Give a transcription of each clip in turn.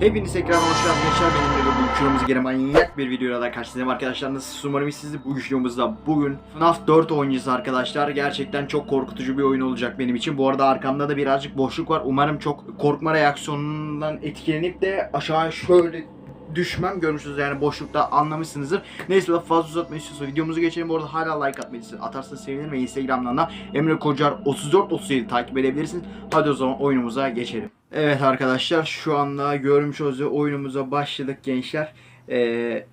Hepiniz tekrar hoş geldiniz arkadaşlar. Benim de bu videomuz gene manyak bir videoyla da karşınızdayım arkadaşlar. Nasılsınız? Umarım iyisiniz. Bu videomuzda bugün FNAF 4 oynayacağız arkadaşlar. Gerçekten çok korkutucu bir oyun olacak benim için. Bu arada arkamda da birazcık boşluk var. Umarım çok korkma reaksiyonundan etkilenip de aşağı şöyle düşmem görmüşsünüz yani boşlukta anlamışsınızdır. Neyse lafı fazla uzatmayı istiyorsa videomuzu geçelim. Bu arada hala like atmayı atarsanız sevinirim ve Instagram'dan da Emre Kocar 3437 takip edebilirsiniz. Hadi o zaman oyunumuza geçelim. Evet arkadaşlar şu anda görmüş olduğunuz oyunumuza başladık gençler. Ee,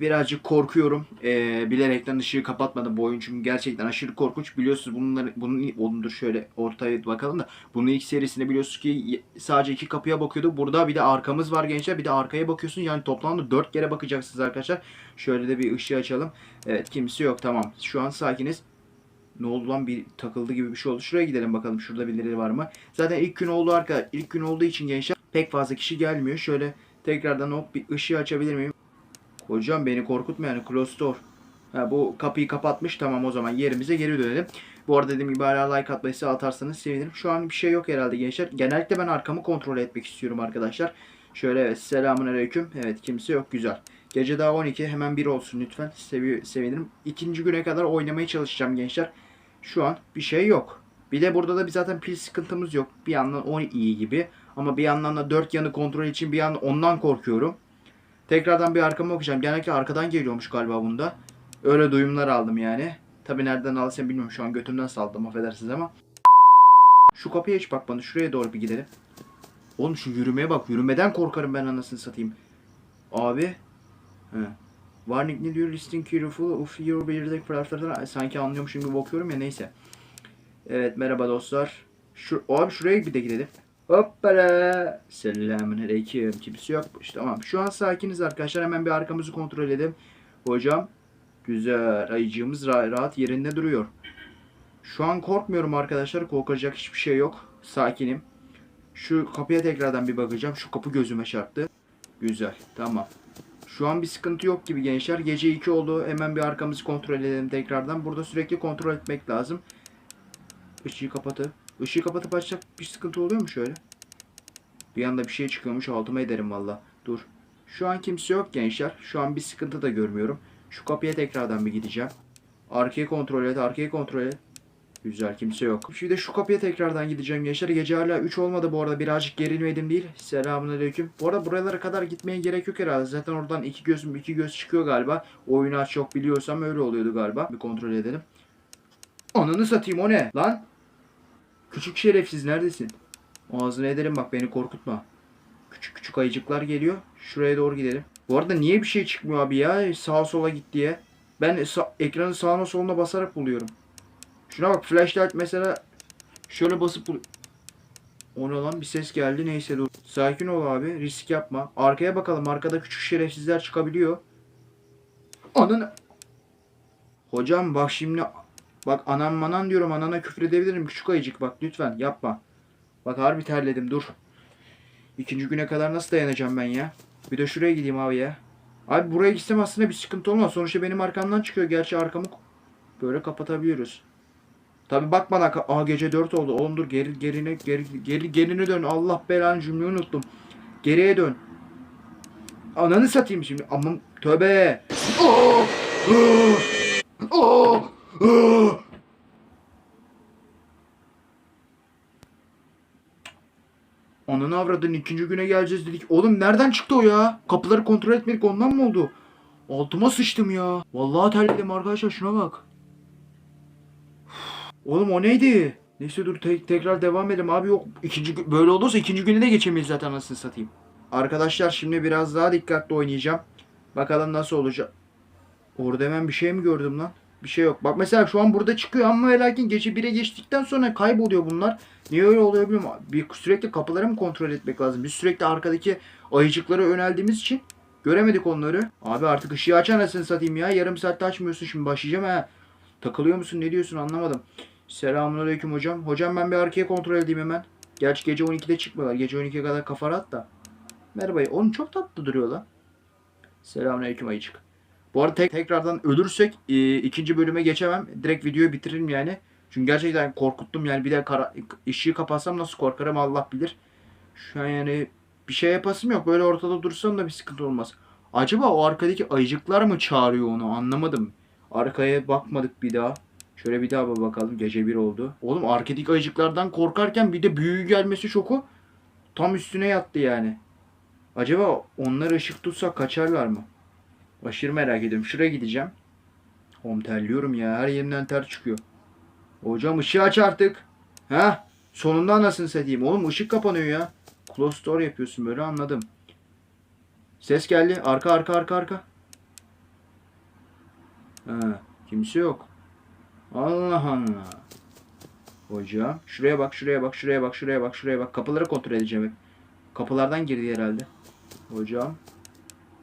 birazcık korkuyorum. Ee, bilerekten ışığı kapatmadım bu oyun çünkü gerçekten aşırı korkunç. Biliyorsunuz bunları bunun onundur şöyle ortaya bakalım da bunun ilk serisinde biliyorsunuz ki sadece iki kapıya bakıyordu. Burada bir de arkamız var gençler. Bir de arkaya bakıyorsun. Yani toplamda dört kere bakacaksınız arkadaşlar. Şöyle de bir ışığı açalım. Evet kimse yok tamam. Şu an sakiniz. Ne oldu lan bir takıldı gibi bir şey oldu. Şuraya gidelim bakalım şurada birileri var mı? Zaten ilk gün oldu arka ilk gün olduğu için gençler pek fazla kişi gelmiyor. Şöyle tekrardan hop bir ışığı açabilir miyim? Hocam beni korkutma yani close. Ha, bu kapıyı kapatmış tamam o zaman yerimize geri dönelim. Bu arada dediğim gibi hala like atmayı atarsanız sevinirim. Şu an bir şey yok herhalde gençler. Genellikle ben arkamı kontrol etmek istiyorum arkadaşlar. Şöyle evet selamun aleyküm. Evet kimse yok güzel. Gece daha 12 hemen bir olsun lütfen. Sevi sevinirim. İkinci güne kadar oynamaya çalışacağım gençler. Şu an bir şey yok. Bir de burada da bir zaten pil sıkıntımız yok. Bir yandan o iyi gibi. Ama bir yandan da dört yanı kontrol için bir yandan ondan korkuyorum. Tekrardan bir arkama bakacağım. Genellikle arkadan geliyormuş galiba bunda. Öyle duyumlar aldım yani. Tabi nereden alsam bilmiyorum. Şu an götümden saldım affedersiniz ama. Şu kapıya hiç bakmadım. Şuraya doğru bir gidelim. Oğlum şu yürümeye bak. Yürümeden korkarım ben anasını satayım. Abi. He. Warning ne diyor? Listing careful of your bearded taraftardan sanki anlıyormuşum gibi bakıyorum ya neyse. Evet merhaba dostlar. Şu, abi şuraya bir de gidelim. Hoppala. Selamünaleyküm. Kimse yokmuş. Tamam. Şu an sakiniz arkadaşlar. Hemen bir arkamızı kontrol edelim. Hocam. Güzel. Ayıcığımız ra- rahat yerinde duruyor. Şu an korkmuyorum arkadaşlar. Korkacak hiçbir şey yok. Sakinim. Şu kapıya tekrardan bir bakacağım. Şu kapı gözüme çarptı. Güzel. Tamam. Şu an bir sıkıntı yok gibi gençler. Gece 2 oldu. Hemen bir arkamızı kontrol edelim tekrardan. Burada sürekli kontrol etmek lazım. Işığı kapatıp. Işığı kapatıp açacak bir sıkıntı oluyor mu şöyle? Bir anda bir şey çıkıyormuş altıma ederim valla. Dur. Şu an kimse yok gençler. Şu an bir sıkıntı da görmüyorum. Şu kapıya tekrardan bir gideceğim. Arkayı kontrol et, arkayı kontrol et. Güzel kimse yok. Şimdi de şu kapıya tekrardan gideceğim gençler. Gece hala 3 olmadı bu arada. Birazcık gerilmedim değil. Selamünaleyküm. Bu arada buralara kadar gitmeye gerek yok herhalde. Zaten oradan iki gözüm iki göz çıkıyor galiba. Oyunu aç çok biliyorsam öyle oluyordu galiba. Bir kontrol edelim. Ananı satayım o ne? Lan. Küçük şerefsiz neredesin? Ağzını ederim bak beni korkutma. Küçük küçük ayıcıklar geliyor. Şuraya doğru gidelim. Bu arada niye bir şey çıkmıyor abi ya? Sağa sola git diye. Ben sa- ekranı sağına soluna basarak buluyorum. Şuna bak flashlight mesela şöyle basıp bul- O ne lan bir ses geldi neyse dur. Sakin ol abi risk yapma. Arkaya bakalım arkada küçük şerefsizler çıkabiliyor. Ananı. Hocam bak şimdi bak anam manan diyorum anana küfür edebilirim küçük ayıcık bak lütfen yapma. Bak harbi terledim dur. İkinci güne kadar nasıl dayanacağım ben ya? Bir de şuraya gideyim abi ya. Abi buraya gitsem aslında bir sıkıntı olmaz. Sonuçta benim arkamdan çıkıyor. Gerçi arkamı böyle kapatabiliyoruz. Tabi bak bana. Aa gece 4 oldu. Oğlum dur geri gerine geri geri gerine dön. Allah belanı cümleyi unuttum. Geriye dön. Ananı satayım şimdi. Aman tövbe. Oh! Oh! Oh! Oh! Ananı avradın ikinci güne geleceğiz dedik. Oğlum nereden çıktı o ya? Kapıları kontrol etmedik ondan mı oldu? Altıma sıçtım ya. Vallahi terledim arkadaşlar şuna bak. Oğlum o neydi? Neyse dur te- tekrar devam edelim abi yok. ikinci böyle olursa ikinci güne de geçemeyiz zaten anasını satayım. Arkadaşlar şimdi biraz daha dikkatli oynayacağım. Bakalım nasıl olacak. Orada hemen bir şey mi gördüm lan? Bir şey yok. Bak mesela şu an burada çıkıyor ama ve lakin gece 1'e geçtikten sonra kayboluyor bunlar. Niye öyle oluyor bilmiyorum. Bir sürekli kapıları mı kontrol etmek lazım? Biz sürekli arkadaki ayıcıklara yöneldiğimiz için göremedik onları. Abi artık ışığı aç anasını satayım ya. Yarım saatte açmıyorsun şimdi başlayacağım ha. Takılıyor musun ne diyorsun anlamadım. Selamünaleyküm hocam. Hocam ben bir arkaya kontrol edeyim hemen. Gerçi gece 12'de çıkmıyorlar. Gece 12'ye kadar kafa rahat da. Merhaba. Onun çok tatlı duruyor lan. Selamünaleyküm ayıcık. Bu arada tek, tekrardan ölürsek e, ikinci bölüme geçemem. Direkt videoyu bitiririm yani. Çünkü gerçekten korkuttum yani bir de kara, ışığı kapatsam nasıl korkarım Allah bilir. Şu an yani Bir şey yapasım yok. Böyle ortada dursam da bir sıkıntı olmaz. Acaba o arkadaki ayıcıklar mı çağırıyor onu anlamadım. Arkaya bakmadık bir daha. Şöyle bir daha bakalım. Gece bir oldu. Oğlum arkadaki ayıcıklardan korkarken bir de büyü gelmesi şoku. Tam üstüne yattı yani. Acaba onlar ışık tutsak kaçarlar mı? Aşırı merak ediyorum. Şuraya gideceğim. Oğlum terliyorum ya. Her yerimden ter çıkıyor. Hocam ışığı aç artık. Ha? Sonunda anasını satayım. Oğlum ışık kapanıyor ya. Close door yapıyorsun böyle anladım. Ses geldi. Arka arka arka arka. Ha, kimse yok. Allah Allah. Hocam şuraya bak şuraya bak şuraya bak şuraya bak şuraya bak. Kapıları kontrol edeceğim hep. Kapılardan girdi herhalde. Hocam.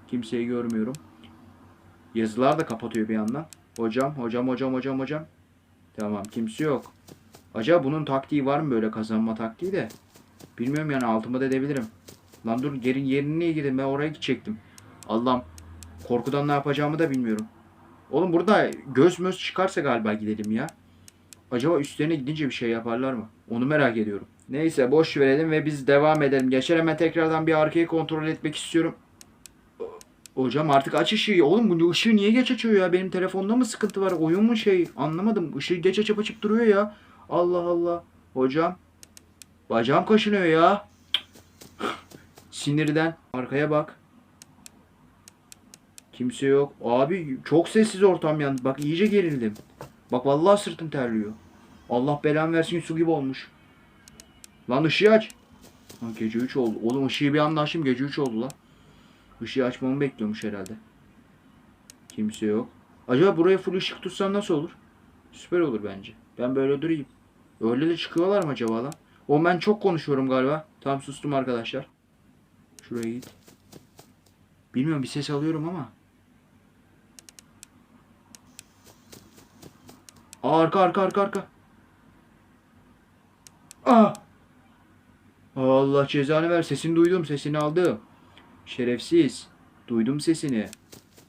Kimseyi görmüyorum. Yazılar da kapatıyor bir yandan. Hocam, hocam, hocam, hocam, hocam. Tamam, kimse yok. Acaba bunun taktiği var mı böyle kazanma taktiği de? Bilmiyorum yani altıma da edebilirim. Lan dur yerin yerine girdim ben oraya gidecektim. Allah'ım korkudan ne yapacağımı da bilmiyorum. Oğlum burada göz möz çıkarsa galiba gidelim ya. Acaba üstlerine gidince bir şey yaparlar mı? Onu merak ediyorum. Neyse boş verelim ve biz devam edelim. Geçer hemen tekrardan bir arkayı kontrol etmek istiyorum. Hocam artık aç ışığı. Oğlum bu ışığı niye geç açıyor ya? Benim telefonda mı sıkıntı var? Oyun mu şey? Anlamadım. Işığı geç açıp açıp duruyor ya. Allah Allah. Hocam. Bacağım kaşınıyor ya. Sinirden. Arkaya bak. Kimse yok. Abi çok sessiz ortam yalnız. Bak iyice gerildim. Bak vallahi sırtım terliyor. Allah belamı versin su gibi olmuş. Lan ışığı aç. Ha, gece 3 oldu. Oğlum ışığı bir anda açtım gece 3 oldu lan. Işığı açmamı bekliyormuş herhalde. Kimse yok. Acaba buraya full ışık tutsam nasıl olur? Süper olur bence. Ben böyle durayım. Öyle de çıkıyorlar mı acaba lan? O ben çok konuşuyorum galiba. Tam sustum arkadaşlar. Şuraya git. Bilmiyorum bir ses alıyorum ama. Arka arka arka arka. Aa! Allah cezanı ver. Sesini duydum. Sesini aldım. Şerefsiz. Duydum sesini.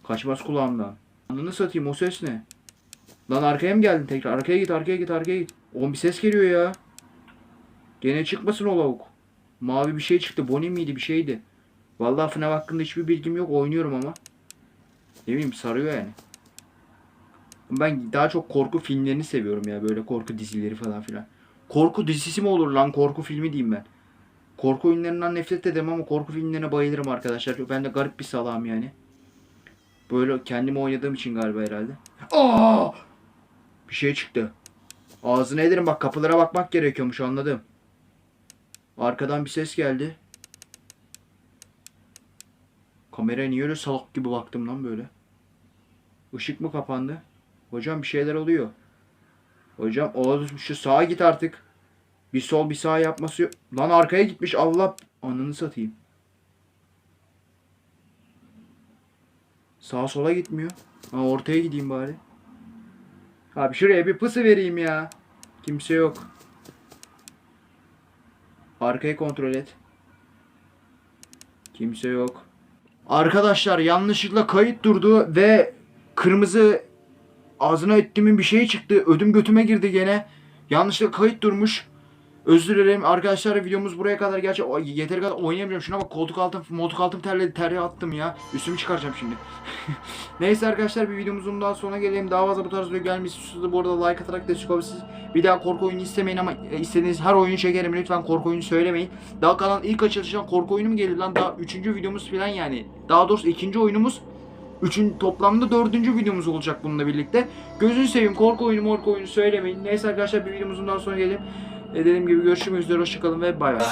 Kaçmaz kulağımdan. Anını satayım o ses ne? Lan arkaya mı geldin tekrar? Arkaya git arkaya git arkaya git. Oğlum bir ses geliyor ya. Gene çıkmasın o lavuk. Mavi bir şey çıktı. Bonnie miydi bir şeydi. Vallahi FNAF hakkında hiçbir bilgim yok. Oynuyorum ama. Ne bileyim sarıyor yani. Ben daha çok korku filmlerini seviyorum ya. Böyle korku dizileri falan filan. Korku dizisi mi olur lan? Korku filmi diyeyim ben. Korku oyunlarından nefret ederim ama korku filmlerine bayılırım arkadaşlar. Ben de garip bir salam yani. Böyle kendimi oynadığım için galiba herhalde. Aa! Bir şey çıktı. Ağzına ederim bak kapılara bakmak gerekiyormuş anladım. Arkadan bir ses geldi. Kameraya niye öyle salak gibi baktım lan böyle? Işık mı kapandı? Hocam bir şeyler oluyor. Hocam o şu sağa git artık. Bir sol bir sağ yapması yok. Lan arkaya gitmiş Allah anını satayım. Sağa sola gitmiyor. Ha ortaya gideyim bari. Abi şuraya bir pısı vereyim ya. Kimse yok. Arkayı kontrol et. Kimse yok. Arkadaşlar yanlışlıkla kayıt durdu ve kırmızı ağzına ettiğimin bir şeyi çıktı. Ödüm götüme girdi gene. Yanlışlıkla kayıt durmuş. Özür dilerim arkadaşlar videomuz buraya kadar gerçi yeteri kadar oynayamayacağım. Şuna bak koltuk altım koltuk altım terledi terye attım ya. Üstümü çıkaracağım şimdi. Neyse arkadaşlar bir videomuzun daha sonuna gelelim. Daha fazla bu tarz video istiyorsanız bu arada like atarak destek olabilirsiniz. Bir daha korku oyunu istemeyin ama e, istediğiniz her oyunu çekerim. Lütfen korku oyunu söylemeyin. Daha kalan ilk açılıştan korku oyunu mu gelir lan? Daha üçüncü videomuz falan yani. Daha doğrusu ikinci oyunumuz. Üçün toplamda dördüncü videomuz olacak bununla birlikte. Gözünü seveyim korku oyunu morku oyunu söylemeyin. Neyse arkadaşlar bir videomuzun daha sonra gelelim. E, Dediğim gibi görüşmek üzere hoşçakalın ve bay bay.